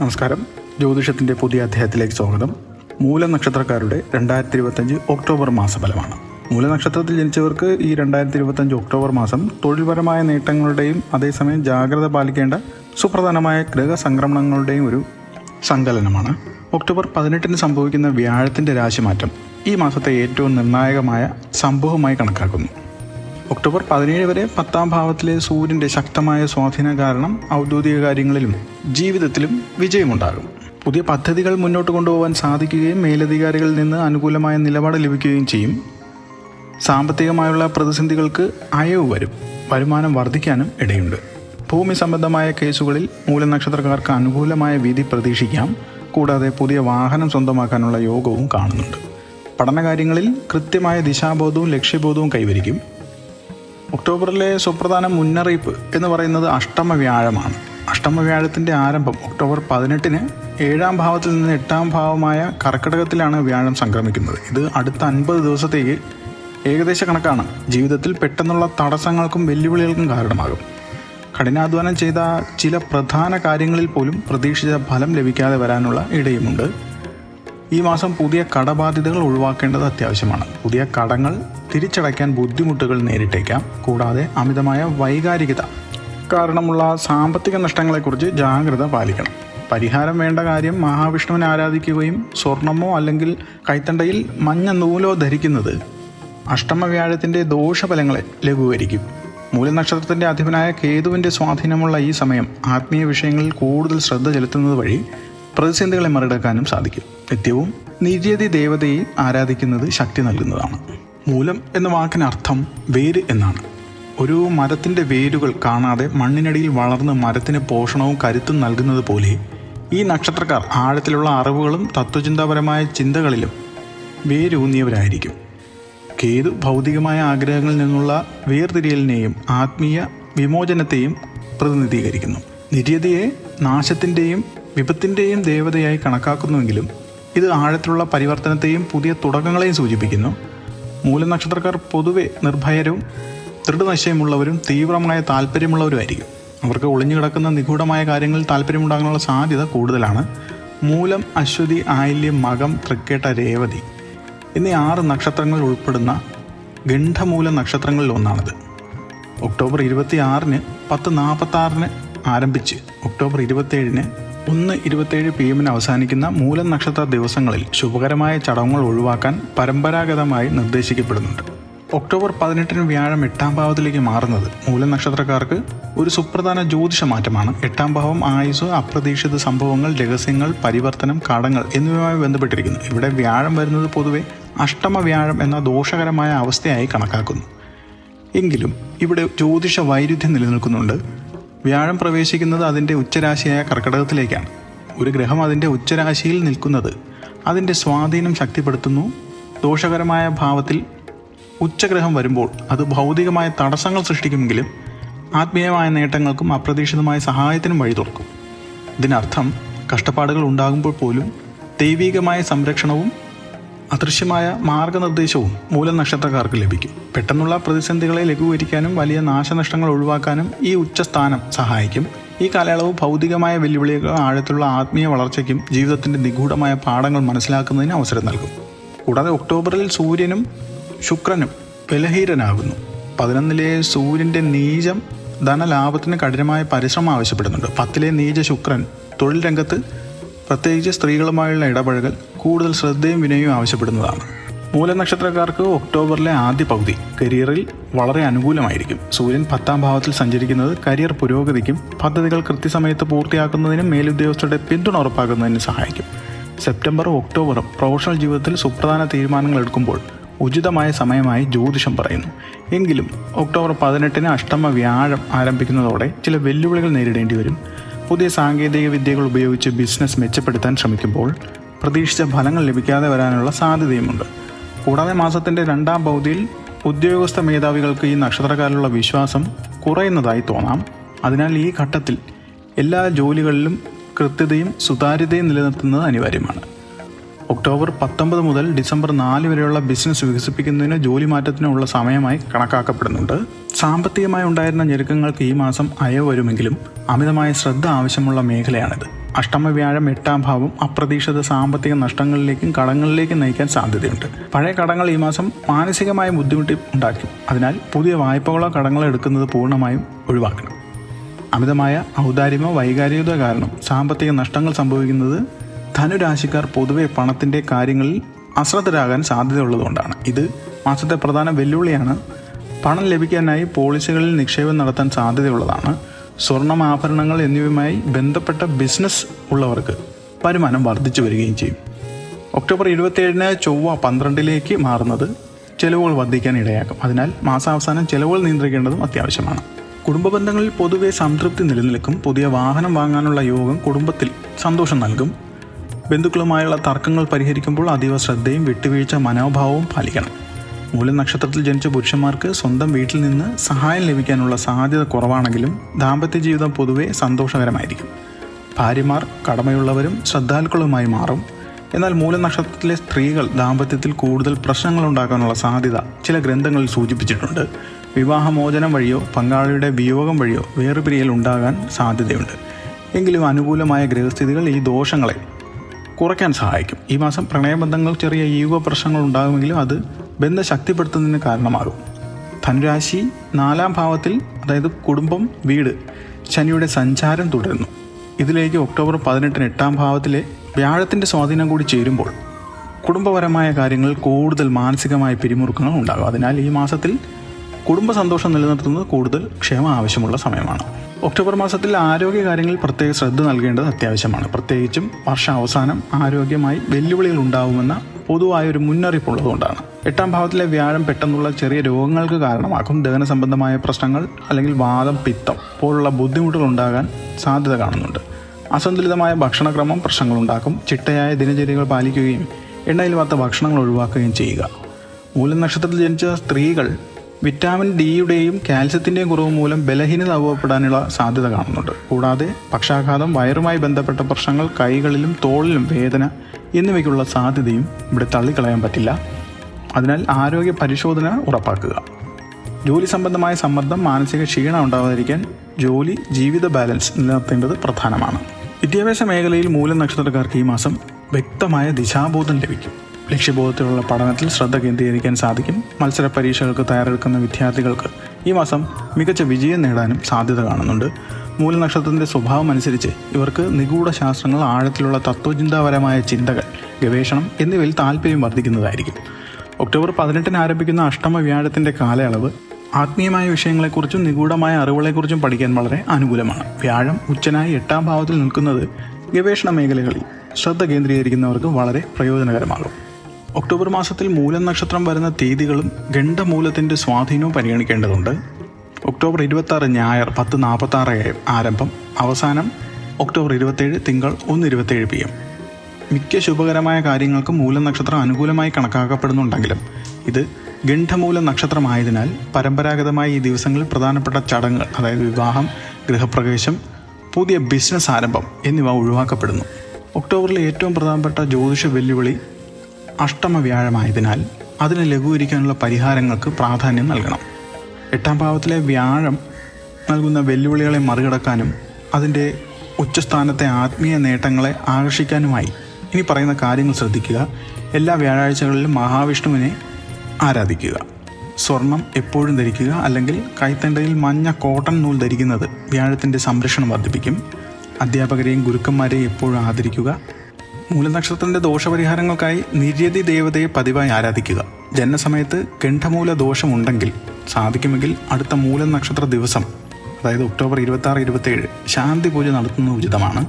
നമസ്കാരം. ജ്യോതിഷത്തിന്റെ പുതിയ അധ്യായത്തിലേക്ക് സ്വാഗതം. മൂലനക്ഷത്രക്കാരുടെ രണ്ടായിരത്തി ഇരുപത്തഞ്ച് ഒക്ടോബർ മാസഫലമാണ്. മൂലനക്ഷത്രത്തിൽ ജനിച്ചവർക്ക് ഈ രണ്ടായിരത്തി ഇരുപത്തഞ്ച് ഒക്ടോബർ മാസം തൊഴിൽപരമായ നേട്ടങ്ങളുടെയും അതേസമയം ജാഗ്രത പാലിക്കേണ്ട സുപ്രധാനമായ ഗ്രഹസംക്രമണങ്ങളുടെയും ഒരു സങ്കലനമാണ്. ഒക്ടോബർ പതിനെട്ടിന് സംഭവിക്കുന്ന വ്യാഴത്തിന്റെ രാശിമാറ്റം ഈ മാസത്തെ ഏറ്റവും നിർണായകമായ സംഭവമായി കണക്കാക്കുന്നു. ഒക്ടോബർ പതിനേഴ് വരെ പത്താം ഭാവത്തിലെ സൂര്യന്റെ ശക്തമായ സ്വാധീനം കാരണം ഔദ്യോഗിക കാര്യങ്ങളിലും ജീവിതത്തിലും വിജയമുണ്ടാകും. പുതിയ പദ്ധതികൾ മുന്നോട്ട് കൊണ്ടുപോകാൻ സാധിക്കുകയും മേലധികാരികളിൽ നിന്ന് അനുകൂലമായ നിലപാട് ലഭിക്കുകയും ചെയ്യും. സാമ്പത്തികമായുള്ള പ്രതിസന്ധികൾക്ക് അയവ് വരും. വരുമാനം വർദ്ധിക്കാനും ഇടയുണ്ട്. ഭൂമി സംബന്ധമായ കേസുകളിൽ മൂലനക്ഷത്രക്കാർക്ക് അനുകൂലമായ വിധി പ്രതീക്ഷിക്കാം. കൂടാതെ പുതിയ വാഹനം സ്വന്തമാക്കാനുള്ള യോഗവും കാണുന്നുണ്ട്. പഠനകാര്യങ്ങളിൽ കൃത്യമായ ദിശാബോധവും ലക്ഷ്യബോധവും കൈവരിക്കും. ഒക്ടോബറിലെ സുപ്രധാന മുന്നറിയിപ്പ് എന്ന് പറയുന്നത് അഷ്ടമ വ്യാഴമാണ് അഷ്ടമ വ്യാഴത്തിന്റെ ആരംഭം ഒക്ടോബർ പതിനെട്ടിന് ഏഴാം ഭാവത്തിൽ നിന്ന് എട്ടാം ഭാവമായ കർക്കിടകത്തിലാണ് വ്യാഴം സംക്രമിക്കുന്നത്. ഇത് അടുത്ത അൻപത് ദിവസത്തേക്ക് ഏകദേശ കണക്കാണ്. ജീവിതത്തിൽ പെട്ടെന്നുള്ള തടസ്സങ്ങൾക്കും വെല്ലുവിളികൾക്കും കാരണമാകും. കഠിനാധ്വാനം ചെയ്ത ചില പ്രധാന കാര്യങ്ങളിൽ പോലും പ്രതീക്ഷിച്ച ഫലം ലഭിക്കാതെ വരാനുള്ള ഇടയുമുണ്ട്. ഈ മാസം പുതിയ കടബാധ്യതകൾ ഒഴിവാക്കേണ്ടത് അത്യാവശ്യമാണ്. പുതിയ കടങ്ങൾ തിരിച്ചടയ്ക്കാൻ ബുദ്ധിമുട്ടുകൾ നേരിട്ടേക്കാം. കൂടാതെ അമിതമായ വൈകാരികത കാരണമുള്ള സാമ്പത്തിക നഷ്ടങ്ങളെക്കുറിച്ച് ജാഗ്രത പാലിക്കണം. പരിഹാരം വേണ്ട കാര്യം മഹാവിഷ്ണുവിനെ ആരാധിക്കുകയും സ്വർണമോ അല്ലെങ്കിൽ കൈത്തണ്ടയിൽ മഞ്ഞ നൂലോ ധരിക്കുന്നത് അഷ്ടമവ്യാഴത്തിന്റെ ദോഷഫലങ്ങളെ ലഘൂകരിക്കും. മൂലനക്ഷത്രത്തിന്റെ അധിപനായ കേതുവിന്റെ സ്വാധീനമുള്ള ഈ സമയം ആത്മീയ വിഷയങ്ങളിൽ കൂടുതൽ ശ്രദ്ധ ചെലുത്തുന്നത് വഴി പ്രതിസന്ധികളെ മറികടക്കാനും സാധിക്കും. നിത്യവും നിര്യതി ദേവതയെ ആരാധിക്കുന്നത് ശക്തി നൽകുന്നതാണ്. മൂലം എന്ന വാക്കിന് അർത്ഥം വേര് എന്നാണ്. ഒരു മരത്തിന്റെ വേരുകൾ കാണാതെ മണ്ണിനടിയിൽ വളർന്ന് മരത്തിന് പോഷണവും കരുത്തും നൽകുന്നത് പോലെ ഈ നക്ഷത്രക്കാർ ആഴത്തിലുള്ള അറിവുകളും തത്വചിന്താപരമായ ചിന്തകളിലും വേരൂന്നിയവരായിരിക്കും. കേതു ഭൗതികമായ ആഗ്രഹങ്ങളിൽ നിന്നുള്ള വേർതിരിയലിനെയും ആത്മീയ വിമോചനത്തെയും പ്രതിനിധീകരിക്കുന്നു. നിര്യതയെ നാശത്തിന്റെയും വിപത്തിന്റെയും ദേവതയായി കണക്കാക്കുന്നുവെങ്കിലും ഇത് ആഴത്തിലുള്ള പരിവർത്തനത്തെയും പുതിയ തുടക്കങ്ങളെയും സൂചിപ്പിക്കുന്നു. മൂലനക്ഷത്രക്കാർ പൊതുവെ നിർഭയരും ദൃഢനിശ്ചയമുള്ളവരും തീവ്രമായ താല്പര്യമുള്ളവരുമായിരിക്കും അവർക്ക് ഒളിഞ്ഞു കിടക്കുന്ന നിഗൂഢമായ കാര്യങ്ങളിൽ താല്പര്യമുണ്ടാകാനുള്ള സാധ്യത കൂടുതലാണ്. മൂലം അശ്വതി ആയില്യം മകം തൃക്കേട്ട രേവതി എന്നീ ആറ് നക്ഷത്രങ്ങൾ ഉൾപ്പെടുന്ന ഗണ്ഠമൂല നക്ഷത്രങ്ങളിൽ ഒന്നാണിത്. ഒക്ടോബർ ഇരുപത്തി ആറിന് പത്ത് നാൽപ്പത്തി ആറിന് ആരംഭിച്ച് ഒക്ടോബർ ഇരുപത്തേഴിന് ഒന്ന് ഇരുപത്തേഴ് പി എമ്മിന് അവസാനിക്കുന്ന മൂലം നക്ഷത്ര ദിവസങ്ങളിൽ ശുഭകരമായ ചടങ്ങുകൾ ഒഴിവാക്കാൻ പരമ്പരാഗതമായി നിർദ്ദേശിക്കപ്പെടുന്നുണ്ട്. ഒക്ടോബർ പതിനെട്ടിന് വ്യാഴം എട്ടാം ഭാവത്തിലേക്ക് മാറുന്നത് മൂലം നക്ഷത്രക്കാർക്ക് ഒരു സുപ്രധാന ജ്യോതിഷ മാറ്റമാണ്. എട്ടാം ഭാവം ആയുസ് അപ്രതീക്ഷിത സംഭവങ്ങൾ രഹസ്യങ്ങൾ പരിവർത്തനം കടങ്ങൾ എന്നിവയുമായി ബന്ധപ്പെട്ടിരിക്കുന്നു. ഇവിടെ വ്യാഴം വരുന്നത് പൊതുവെ അഷ്ടമ വ്യാഴം എന്ന ദോഷകരമായ അവസ്ഥയായി കണക്കാക്കുന്നു. എങ്കിലും ഇവിടെ ജ്യോതിഷ വൈരുദ്ധ്യം നിലനിൽക്കുന്നുണ്ട്. വ്യാഴം പ്രവേശിക്കുന്നത് അതിന്റെ ഉച്ചരാശിയായ കർക്കിടകത്തിലേക്കാണ്. ഒരു ഗ്രഹം അതിന്റെ ഉച്ചരാശിയിൽ നിൽക്കുന്നത് അതിന്റെ സ്വാധീനം ശക്തിപ്പെടുത്തുന്നു. ദോഷകരമായ ഭാവത്തിൽ ഉച്ചഗ്രഹം വരുമ്പോൾ അത് ഭൗതികമായ തടസ്സങ്ങൾ സൃഷ്ടിക്കുമെങ്കിലും ആത്മീയമായ നേട്ടങ്ങൾക്കും അപ്രതീക്ഷിതമായ സഹായത്തിനും വഴി തുറക്കും. ഇതിനർത്ഥം കഷ്ടപ്പാടുകൾ ഉണ്ടാകുമ്പോൾ പോലും ദൈവികമായ സംരക്ഷണവും അദൃശ്യമായ മാർഗനിർദ്ദേശവും മൂലനക്ഷത്രക്കാർക്ക് ലഭിക്കും. പെട്ടെന്നുള്ള പ്രതിസന്ധികളെ ലഘൂകരിക്കാനും വലിയ നാശനഷ്ടങ്ങൾ ഒഴിവാക്കാനും ഈ ഉച്ചസ്ഥാനം സഹായിക്കും. ഈ കാലയളവ് ഭൗതികമായ വെല്ലുവിളികൾ ആഴത്തിലുള്ള ആത്മീയ വളർച്ചയ്ക്കും ജീവിതത്തിന്റെ നിഗൂഢമായ പാഠങ്ങൾ മനസ്സിലാക്കുന്നതിന് അവസരം നൽകും. കൂടാതെ ഒക്ടോബറിൽ സൂര്യനും ശുക്രനും ബലഹീരനാകുന്നു പതിനൊന്നിലെ സൂര്യന്റെ നീചം ധനലാഭത്തിന് കഠിനമായ പരിശ്രമം ആവശ്യപ്പെടുന്നുണ്ട്. പത്തിലെ നീച ശുക്രൻ തൊഴിൽ രംഗത്ത് പ്രത്യേകിച്ച് സ്ത്രീകളുമായുള്ള ഇടപഴകൽ കൂടുതൽ ശ്രദ്ധയും വിനയവും ആവശ്യപ്പെടുന്നതാണ്. മൂലനക്ഷത്രക്കാർക്ക് ഒക്ടോബറിലെ ആദ്യ പകുതി കരിയറിൽ വളരെ അനുകൂലമായിരിക്കും. സൂര്യൻ പത്താം ഭാവത്തിൽ സഞ്ചരിക്കുന്നത് കരിയർ പുരോഗതിക്കും പദ്ധതികൾ കൃത്യസമയത്ത് പൂർത്തിയാക്കുന്നതിനും മേലുദ്യോഗസ്ഥരുടെ പിന്തുണ ഉറപ്പാക്കുന്നതിനും സഹായിക്കും. സെപ്റ്റംബറും ഒക്ടോബറും പ്രൊഫഷണൽ ജീവിതത്തിൽ സുപ്രധാന തീരുമാനങ്ങൾ എടുക്കുമ്പോൾ ഉചിതമായ സമയമായി ജ്യോതിഷം പറയുന്നു. എങ്കിലും ഒക്ടോബർ പതിനെട്ടിന് അഷ്ടമ വ്യാഴം ആരംഭിക്കുന്നതോടെ ചില വെല്ലുവിളികൾ നേരിടേണ്ടി വരും. പുതിയ സാങ്കേതിക വിദ്യകൾ ഉപയോഗിച്ച് ബിസിനസ് മെച്ചപ്പെടുത്താൻ ശ്രമിക്കുമ്പോൾ പ്രതീക്ഷിച്ച ഫലങ്ങൾ ലഭിക്കാതെ വരാനുള്ള സാധ്യതയുമുണ്ട്. കൂടാതെ മാസത്തിന്റെ രണ്ടാം പകുതിയിൽ ഉദ്യോഗസ്ഥ മേധാവികൾക്ക് ഈ നക്ഷത്രക്കാരിലുള്ള വിശ്വാസം കുറയുന്നതായി തോന്നാം. അതിനാൽ ഈ ഘട്ടത്തിൽ എല്ലാ ജോലികളിലും കൃത്യതയും സുതാര്യതയും നിലനിർത്തുന്നത് അനിവാര്യമാണ്. ഒക്ടോബർ പത്തൊമ്പത് മുതൽ ഡിസംബർ നാല് വരെയുള്ള ബിസിനസ് വികസിപ്പിക്കുന്നതിന് ജോലി മാറ്റത്തിനുള്ള സമയമായി കണക്കാക്കപ്പെടുന്നുണ്ട്. സാമ്പത്തികമായി ഉണ്ടായിരുന്ന ഞെരുക്കങ്ങൾക്ക് ഈ മാസം അയവ് വരുമെങ്കിലും അമിതമായ ശ്രദ്ധ ആവശ്യമുള്ള മേഖലയാണിത്. അഷ്ടമ വ്യാഴം എട്ടാം ഭാവം അപ്രതീക്ഷിത സാമ്പത്തിക നഷ്ടങ്ങളിലേക്കും കടങ്ങളിലേക്കും നയിക്കാൻ സാധ്യതയുണ്ട്. പഴയ കടങ്ങൾ ഈ മാസം മാനസികമായ ബുദ്ധിമുട്ടി ഉണ്ടാക്കും. അതിനാൽ പുതിയ വായ്പകളോ കടങ്ങളോ എടുക്കുന്നത് പൂർണമായും ഒഴിവാക്കണം. അമിതമായ ഔദാര്യമോ വൈകാരികതയോ കാരണം സാമ്പത്തിക നഷ്ടങ്ങൾ സംഭവിക്കുന്നത് ധനുരാശിക്കാർ പൊതുവെ പണത്തിന്റെ കാര്യങ്ങളിൽ അശ്രദ്ധരാകാൻ സാധ്യതയുള്ളതുകൊണ്ടാണ്. ഇത് മാസത്തെ പ്രധാന വെല്ലുവിളിയാണ്. പണം ലഭിക്കാനായി പോളിസികളിൽ നിക്ഷേപം നടത്താൻ സാധ്യതയുള്ളതാണ്. സ്വർണം ആഭരണങ്ങൾ എന്നിവയുമായി ബന്ധപ്പെട്ട ബിസിനസ് ഉള്ളവർക്ക് വരുമാനം വർദ്ധിച്ചു വരികയും ചെയ്യും. ഒക്ടോബർ ഇരുപത്തിയേഴിന് ചൊവ്വ പന്ത്രണ്ടിലേക്ക് മാറുന്നത് ചെലവുകൾ വർദ്ധിക്കാൻ ഇടയാക്കും. അതിനാൽ മാസാവസാനം ചെലവുകൾ നിയന്ത്രിക്കേണ്ടതും അത്യാവശ്യമാണ്. കുടുംബ ബന്ധങ്ങളിൽ പൊതുവെ സംതൃപ്തി നിലനിൽക്കും. പുതിയ വാഹനം വാങ്ങാനുള്ള യോഗം കുടുംബത്തിൽ സന്തോഷം നൽകും. ബന്ധുക്കളുമായുള്ള തർക്കങ്ങൾ പരിഹരിക്കുമ്പോൾ അതീവ ശ്രദ്ധയും വിട്ടുവീഴ്ച മനോഭാവവും പാലിക്കണം. മൂലനക്ഷത്രത്തിൽ ജനിച്ച പുരുഷന്മാർക്ക് സ്വന്തം വീട്ടിൽ നിന്ന് സഹായം ലഭിക്കാനുള്ള സാധ്യത കുറവാണെങ്കിലും ദാമ്പത്യ ജീവിതം പൊതുവെ സന്തോഷകരമായിരിക്കും. ഭാര്യമാർ കടമയുള്ളവരും ശ്രദ്ധാലുക്കളുമായി മാറും. എന്നാൽ മൂലനക്ഷത്രത്തിലെ സ്ത്രീകൾ ദാമ്പത്യത്തിൽ കൂടുതൽ പ്രശ്നങ്ങൾ ഉണ്ടാക്കാനുള്ള സാധ്യത ചില ഗ്രന്ഥങ്ങളിൽ സൂചിപ്പിച്ചിട്ടുണ്ട്. വിവാഹമോചനം വഴിയോ പങ്കാളിയുടെ വിയോഗം വഴിയോ വേർപിരിയൽ ഉണ്ടാകാൻ സാധ്യതയുണ്ട്. എങ്കിലും അനുകൂലമായ ഗ്രഹസ്ഥിതികൾ ഈ ദോഷങ്ങളെ കുറയ്ക്കാൻ സഹായിക്കും. ഈ മാസം പ്രണയബന്ധങ്ങൾ ചെറിയ ഈഗോ പ്രശ്നങ്ങൾ ഉണ്ടാകുമെങ്കിലും അത് ബന്ധം ശക്തിപ്പെടുത്തുന്നതിന് കാരണമാകും. ധനുരാശി നാലാം ഭാവത്തിൽ അതായത് കുടുംബം വീട് ശനിയുടെ സഞ്ചാരം തുടരുന്നു. ഇതിലേക്ക് ഒക്ടോബർ പതിനെട്ടിന് എട്ടാം ഭാവത്തിലെ വ്യാഴത്തിന്റെ സ്വാധീനം കൂടി ചേരുമ്പോൾ കുടുംബപരമായ കാര്യങ്ങൾ കൂടുതൽ മാനസികമായ പിരിമുറുക്കങ്ങൾ ഉണ്ടാകും. അതിനാൽ ഈ മാസത്തിൽ കുടുംബ സന്തോഷം നിലനിർത്തുന്നത് കൂടുതൽ ക്ഷേമം ആവശ്യമുള്ള സമയമാണ്. ഒക്ടോബർ മാസത്തിൽ ആരോഗ്യ കാര്യങ്ങളിൽ പ്രത്യേക ശ്രദ്ധ നൽകേണ്ടത് അത്യാവശ്യമാണ്. പ്രത്യേകിച്ചും വർഷാവസാനം ആരോഗ്യമായി വെല്ലുവിളികൾ ഉണ്ടാവുമെന്ന പൊതുവായ ഒരു മുന്നറിയിപ്പ് ഉള്ളതുകൊണ്ടാണ് എട്ടാം ഭാവത്തിലെ വ്യാഴം പെട്ടെന്നുള്ള ചെറിയ രോഗങ്ങൾക്ക് കാരണമാക്കും ദഹന സംബന്ധമായ പ്രശ്നങ്ങൾ അല്ലെങ്കിൽ വാദം പിത്തം പോലുള്ള ബുദ്ധിമുട്ടുകൾ ഉണ്ടാകാൻ സാധ്യത കാണുന്നുണ്ട്. അസന്തുലിതമായ ഭക്ഷണക്രമം പ്രശ്നങ്ങളുണ്ടാക്കും ചിട്ടയായ ദിനചര്യകൾ പാലിക്കുകയും എണ്ണയിൽ വാർത്ത ഭക്ഷണങ്ങൾ ഒഴിവാക്കുകയും ചെയ്യുക. മൂലനക്ഷത്രത്തിൽ ജനിച്ച സ്ത്രീകൾ വിറ്റാമിൻ ഡിയുടെയും കാൽസ്യത്തിന്റെയും കുറവ് മൂലം ബലഹീനത അനുഭവപ്പെടാനുള്ള സാധ്യത കാണുന്നുണ്ട്. കൂടാതെ പക്ഷാഘാതം വയറുമായി ബന്ധപ്പെട്ട പ്രശ്നങ്ങൾ കൈകളിലും തോളിലും വേദന എന്നിവയ്ക്കുള്ള സാധ്യതയും ഇവിടെ തള്ളിക്കളയാൻ പറ്റില്ല. അതിനാൽ ആരോഗ്യ പരിശോധന ഉറപ്പാക്കുക. ജോലി സംബന്ധമായ സമ്മർദ്ദം മാനസിക ക്ഷീണം ഉണ്ടാകാതിരിക്കാൻ ജോലി ജീവിത ബാലൻസ് നിലനിർത്തേണ്ടത് പ്രധാനമാണ്. വിദ്യാഭ്യാസ മേഖലയിൽ മൂലം നക്ഷത്രക്കാർക്ക് ഈ മാസം വ്യക്തമായ ദിശാബോധം ലഭിക്കും. ലക്ഷ്യബോധത്തിലുള്ള പഠനത്തിൽ ശ്രദ്ധ കേന്ദ്രീകരിക്കാൻ സാധിക്കും. മത്സര പരീക്ഷകൾക്ക് തയ്യാറെടുക്കുന്ന വിദ്യാർത്ഥികൾക്ക് ഈ മാസം മികച്ച വിജയം നേടാനും സാധ്യത കാണുന്നുണ്ട്. മൂലനക്ഷത്രത്തിന്റെ സ്വഭാവം അനുസരിച്ച് ഇവർക്ക് നിഗൂഢ ശാസ്ത്രങ്ങൾ ആഴത്തിലുള്ള തത്വചിന്താപരമായ ചിന്തകൾ ഗവേഷണം എന്നിവയിൽ താല്പര്യം വർദ്ധിക്കുന്നതായിരിക്കും. ഒക്ടോബർ പതിനെട്ടിന് ആരംഭിക്കുന്ന അഷ്ടമ വ്യാഴത്തിന്റെ കാലയളവ് ആത്മീയമായ വിഷയങ്ങളെക്കുറിച്ചും നിഗൂഢമായ അറിവുകളെക്കുറിച്ചും പഠിക്കാൻ വളരെ അനുകൂലമാണ്. വ്യാഴം ഉച്ചനായി എട്ടാം ഭാവത്തിൽ നിൽക്കുന്നത് ഗവേഷണ മേഖലകളിൽ ശ്രദ്ധ കേന്ദ്രീകരിക്കുന്നവർക്ക് വളരെ പ്രയോജനകരമാകും. ഒക്ടോബർ മാസത്തിൽ മൂലം നക്ഷത്രം വരുന്ന തീയതികളും ഗണ്ഡമൂലത്തിന്റെ സ്വാധീനവും പരിഗണിക്കേണ്ടതുണ്ട്. ഒക്ടോബർ ഇരുപത്തി ആറ് ഞായർ പത്ത് നാൽപ്പത്തി ആറ് ആരംഭം. അവസാനം ഒക്ടോബർ ഇരുപത്തേഴ് തിങ്കൾ ഒന്ന് ഇരുപത്തേഴ് പി എം. മിക്ക ശുഭകരമായ കാര്യങ്ങൾക്കും മൂലം നക്ഷത്രം അനുകൂലമായി കണക്കാക്കപ്പെടുന്നുണ്ടെങ്കിലും ഇത് ഗണ്ഡമൂല നക്ഷത്രമായതിനാൽ പരമ്പരാഗതമായി ഈ ദിവസങ്ങളിൽ പ്രധാനപ്പെട്ട ചടങ്ങുകൾ അതായത് വിവാഹം ഗൃഹപ്രവേശം പുതിയ ബിസിനസ് ആരംഭം എന്നിവ ഒഴിവാക്കപ്പെടുന്നു. ഒക്ടോബറിലെ ഏറ്റവും പ്രധാനപ്പെട്ട ജ്യോതിഷ വെല്ലുവിളി അഷ്ടമ വ്യാഴമായതിനാൽ അതിനെ ലഘൂകരിക്കാനുള്ള പരിഹാരങ്ങൾക്ക് പ്രാധാന്യം നൽകണം. എട്ടാം ഭാവത്തിലെ വ്യാഴം നൽകുന്ന വെല്ലുവിളികളെ മറികടക്കാനും അതിന്റെ ഉച്ചസ്ഥാനത്തെ ആത്മീയ നേട്ടങ്ങളെ ആകർഷിക്കാനുമായി. ഇനി പറയുന്ന കാര്യങ്ങൾ ശ്രദ്ധിക്കുക. എല്ലാ വ്യാഴാഴ്ചകളിലും മഹാവിഷ്ണുവിനെ ആരാധിക്കുക. സ്വർണം എപ്പോഴും ധരിക്കുക അല്ലെങ്കിൽ കൈത്തണ്ടയിൽ മഞ്ഞ കോട്ടൺ നൂൽ ധരിക്കുന്നത് വ്യാഴത്തിന്റെ സംരക്ഷണം വർദ്ധിപ്പിക്കും. അധ്യാപകരെയും ഗുരുക്കന്മാരെയും എപ്പോഴും ആദരിക്കുക. മൂലനക്ഷത്രത്തിന്റെ ദോഷപരിഹാരങ്ങൾക്കായി നിര്യതി ദേവതയെ പതിവായി ആരാധിക്കുക. ജനനസമയത്ത് കണ്ഠമൂല ദോഷമുണ്ടെങ്കിൽ സാധിക്കുമെങ്കിൽ അടുത്ത മൂലനക്ഷത്ര ദിവസം അതായത് ഒക്ടോബർ ഇരുപത്തി ആറ് ഇരുപത്തേഴ് ശാന്തി പൂജ നടത്തുന്നത് ഉചിതമാണ്.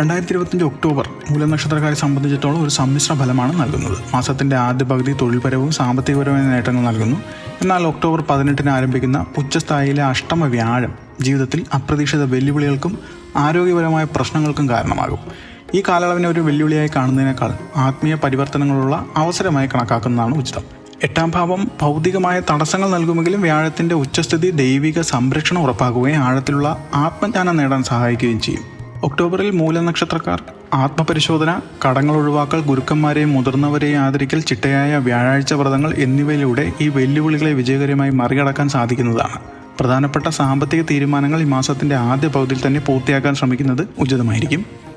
രണ്ടായിരത്തി ഇരുപത്തഞ്ച് ഒക്ടോബർ മൂലനക്ഷത്രക്കാരെ സംബന്ധിച്ചിടത്തോളം ഒരു സമ്മിശ്ര ഫലമാണ് നൽകുന്നത്. മാസത്തിന്റെ ആദ്യ പകുതി തൊഴിൽപരവും സാമ്പത്തികപരവുമായ നേട്ടങ്ങൾ നൽകുന്നു. എന്നാൽ ഒക്ടോബർ പതിനെട്ടിന് ആരംഭിക്കുന്ന ഉച്ചസ്ഥായിലെ അഷ്ടമ വ്യാഴം ജീവിതത്തിൽ അപ്രതീക്ഷിത വെല്ലുവിളികൾക്കും ആരോഗ്യപരമായ പ്രശ്നങ്ങൾക്കും കാരണമാകും. ഈ കാലയളവിനെ ഒരു വെല്ലുവിളിയായി കാണുന്നതിനേക്കാൾ ആത്മീയ പരിവർത്തനങ്ങളുള്ള അവസരമായി കണക്കാക്കുന്നതാണ് ഉചിതം. എട്ടാം ഭാവം ഭൗതികമായ തടസ്സങ്ങൾ നൽകുമെങ്കിലും വ്യാഴത്തിന്റെ ഉച്ചസ്ഥിതി ദൈവിക സംരക്ഷണം ഉറപ്പാക്കുകയും ആഴത്തിലുള്ള ആത്മജ്ഞാനം നേടാൻ സഹായിക്കുകയും ചെയ്യും. ഒക്ടോബറിൽ മൂലനക്ഷത്രക്കാർ ആത്മപരിശോധന കടങ്ങൾ ഒഴിവാക്കൽ ഗുരുക്കന്മാരെയും മുതിർന്നവരെയും ആദരിക്കൽ ചിട്ടയായ വ്യാഴാഴ്ച വ്രതങ്ങൾ എന്നിവയിലൂടെ ഈ വെല്ലുവിളികളെ വിജയകരമായി മറികടക്കാൻ സാധിക്കുന്നതാണ്. പ്രധാനപ്പെട്ട സാമ്പത്തിക തീരുമാനങ്ങൾ ഈ മാസത്തിന്റെ ആദ്യ പകുതിയിൽ തന്നെ പൂർത്തിയാക്കാൻ ശ്രമിക്കുന്നത് ഉചിതമായിരിക്കും.